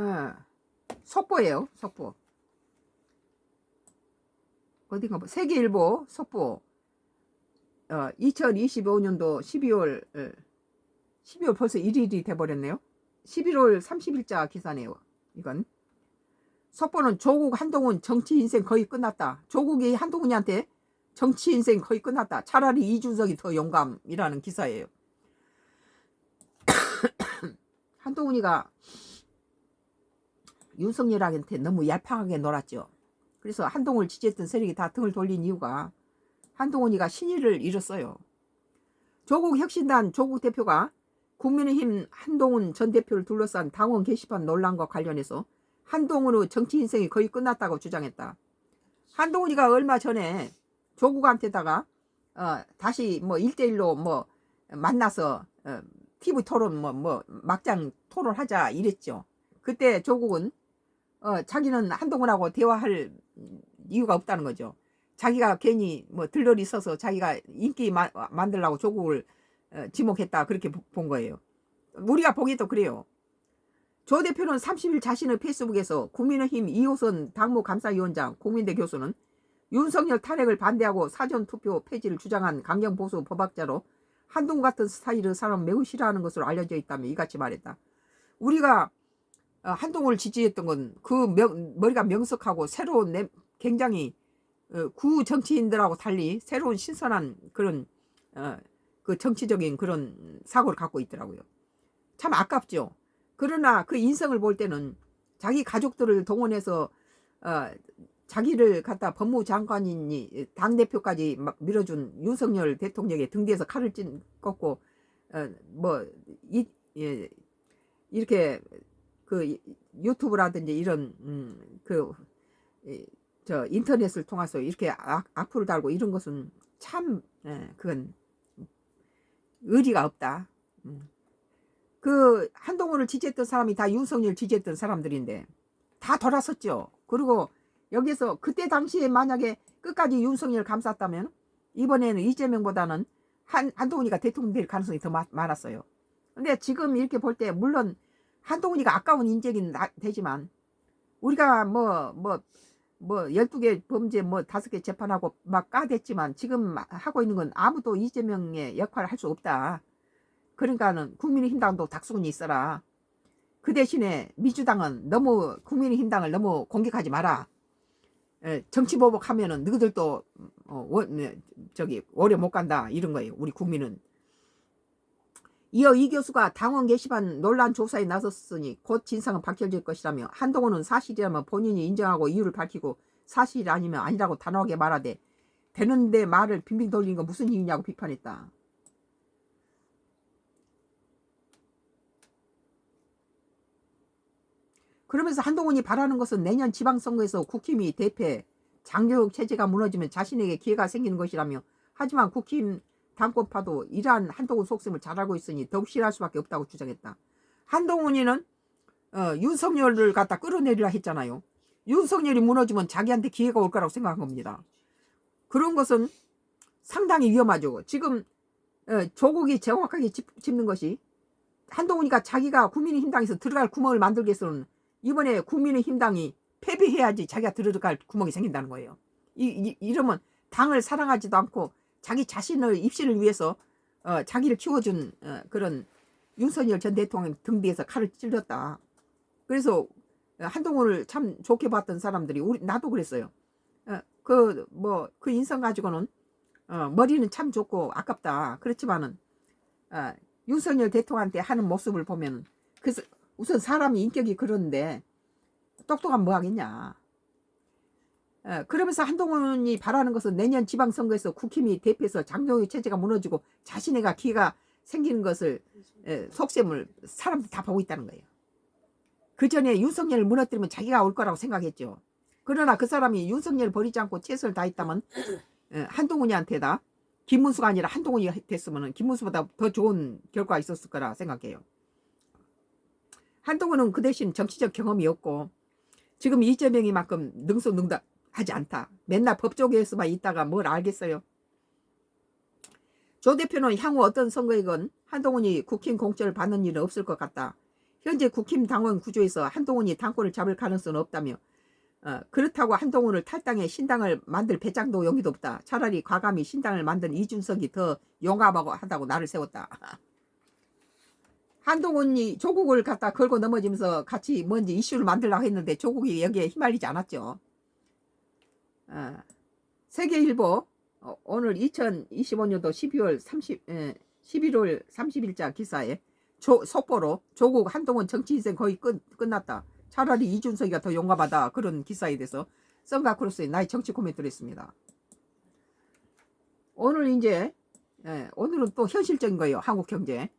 어, 속보예요. 속보. 어딘가 뭐 세계일보 속보. 어, 2025년도 12월 어, 12월 벌써 1일이 돼 버렸네요. 11월 30일자 기사네요. 이건 속보는 조국 한동훈 정치 인생 거의 끝났다. 조국이 한동훈이한테 정치 인생 거의 끝났다. 차라리 이준석이 더 용감이라는 기사예요. 한동훈이가 윤석열한테 너무 얄팍하게 놀았죠. 그래서 한동훈을 지지했던 세력이 다 등을 돌린 이유가 한동훈이가 신의를 잃었어요. 조국 혁신단 조국 대표가 국민의힘 한동훈 전 대표를 둘러싼 당원 게시판 논란과 관련해서 한동훈의 정치 인생이 거의 끝났다고 주장했다. 한동훈이가 얼마 전에 조국한테다가 어, 다시 뭐 1대1로 뭐 만나서 어, TV 토론 뭐, 뭐 막장 토론하자 이랬죠. 그때 조국은 어, 자기는 한동훈하고 대화할 이유가 없다는 거죠. 자기가 괜히 뭐 들러리 서서 자기가 인기 마, 만들라고 조국을 어, 지목했다 그렇게 보- 본 거예요. 우리가 보기도 그래요. 조 대표는 30일 자신의 페이스북에서 국민의힘 이호선 당무 감사위원장 공민대 교수는 윤석열 탄핵을 반대하고 사전투표 폐지를 주장한 강경보수 법학자로 한동훈 같은 스타일의 사람 매우 싫어하는 것으로 알려져 있다며 이같이 말했다. 우리가 어, 한동훈을 지지했던 건 그 머리가 명석하고 새로운 내- 굉장히 어, 구 정치인들하고 달리 새로운 신선한 그런 어, 그 정치적인 그런 사고를 갖고 있더라고요. 참 아깝죠. 그러나 그 인성을 볼 때는 자기 가족들을 동원해서 어, 자기를 갖다 법무장관이니 당 대표까지 막 밀어준 윤석열 대통령의 등 뒤에서 칼을 찐 꺾고 어, 뭐 이 예, 이렇게 그 유튜브라든지 이런 음, 그저 인터넷을 통해서 이렇게 악, 악플을 달고 이런 것은 참 예, 그건 의리가 없다. 음. 그 한동훈을 지지했던 사람이 다 윤석열 지지했던 사람들인데 다 돌아섰죠. 그리고 여기서 그때 당시에 만약에 끝까지 윤석열 감쌌다면 이번에는 이재명보다는 한, 한동훈이가 대통령 될 가능성이 더 마- 많았어요. 근데 지금 이렇게 볼 때 물론 한동훈이가 아까운 인재긴 나- 되지만 우리가 뭐 뭐뭐 12개 범죄 뭐 다섯 개 재판하고 막 까댔지만 지금 하고 있는 건 아무도 이재명의 역할을 할 수 없다. 그러니까는 국민의힘당도 닥수군이 있어라. 그 대신에 민주당은 너무 국민의힘당을 너무 공격하지 마라. 에, 정치 보복하면은 너희들도 어, 워- 네, 저기 오래 못 간다 이런 거예요. 우리 국민은. 이어 이 교수가 당원 게시판 논란 조사에 나섰으니 곧 진상은 밝혀질 것이라며 한동훈은 사실이라면 본인이 인정하고 이유를 밝히고 사실이 아니면 아니라고 단호하게 말하되 되는데 말을 빙빙 돌리는 건 무슨 이유냐고 비판했다. 그러면서 한동훈이 바라는 것은 내년 지방선거에서 국힘이 대패, 장교육 체제가 무너지면 자신에게 기회가 생기는 것이라며 하지만 국힘 당권파도 이러한 한동훈 속셈을 잘 알고 있으니 더욱 싫어할 수밖에 없다고 주장했다. 한동훈이는 어, 윤석열을 갖다 끌어내리라 했잖아요. 윤석열이 무너지면 자기한테 기회가 올 거라고 생각한 겁니다. 그런 것은 상당히 위험하죠. 지금 어, 조국이 정확하게 짚, 짚는 것이 한동훈이가 자기가 국민의힘당에서 들어갈 구멍을 만들기 위해서는 이번에 국민의힘당이 패배해야지 자기가 들어갈 구멍이 생긴다는 거예요. 이, 이, 러면 당을 사랑하지도 않고 자기 자신의 입시를 위해서 어, 자기를 키워준 어, 그런 윤석열 전 대통령 등 뒤에서 칼을 찔렀다. 그래서 어, 한동훈을 참 좋게 봤던 사람들이 우리 나도 그랬어요. 그뭐그 인성 가지고는 어, 머리는 참 좋고 아깝다. 그렇지만은 어, 윤석열 대통령한테 하는 모습을 보면 그래서 우선 사람이 인격이 그런데 똑똑한 뭐 하겠냐. 어, 그러면서 한동훈이 바라는 것은 내년 지방선거에서 국힘이 대표해서 장동희 체제가 무너지고 자신에게 기회가 생기는 것을 에, 속셈을 사람들이 다 보고 있다는 거예요. 그 전에 윤석열을 무너뜨리면 자기가 올 거라고 생각했죠. 그러나 그 사람이 윤석열을 버리지 않고 최선을 다했다면 에, 한동훈이한테다 김문수가 아니라 한동훈이 됐으면 김문수보다 더 좋은 결과가 있었을 거라 생각해요. 한동훈은 그 대신 정치적 경험이 없고 지금 이재명이만큼 능수능답 하지 않다. 맨날 법조계에서만 있다가 뭘 알겠어요. 조 대표는 향후 어떤 선거이건 한동훈이 국힘 공천을 받는 일은 없을 것 같다. 현재 국힘 당원 구조에서 한동훈이 당권을 잡을 가능성은 없다며 어, 그렇다고 한동훈을 탈당해 신당을 만들 배짱도 용기도 없다. 차라리 과감히 신당을 만든 이준석이 더 용감하고 하다고 나를 세웠다. 한동훈이 조국을 갖다 걸고 넘어지면서 같이 뭔지 이슈를 만들려고 했는데 조국이 여기에 휘말리지 않았죠. 어, 세계일보 어, 오늘 2025년도 12월 30, 에, 11월 30일자 기사에 조, 속보로 조국 한동훈 정치 인생 거의 끝, 끝났다. 차라리 이준석이가 더 용감하다. 그런 기사에 대해서 썬가 크로스의 나의 정치 코멘트를 했습니다. 오늘 이제 예, 오늘은 또 현실적인 거예요. 한국 경제.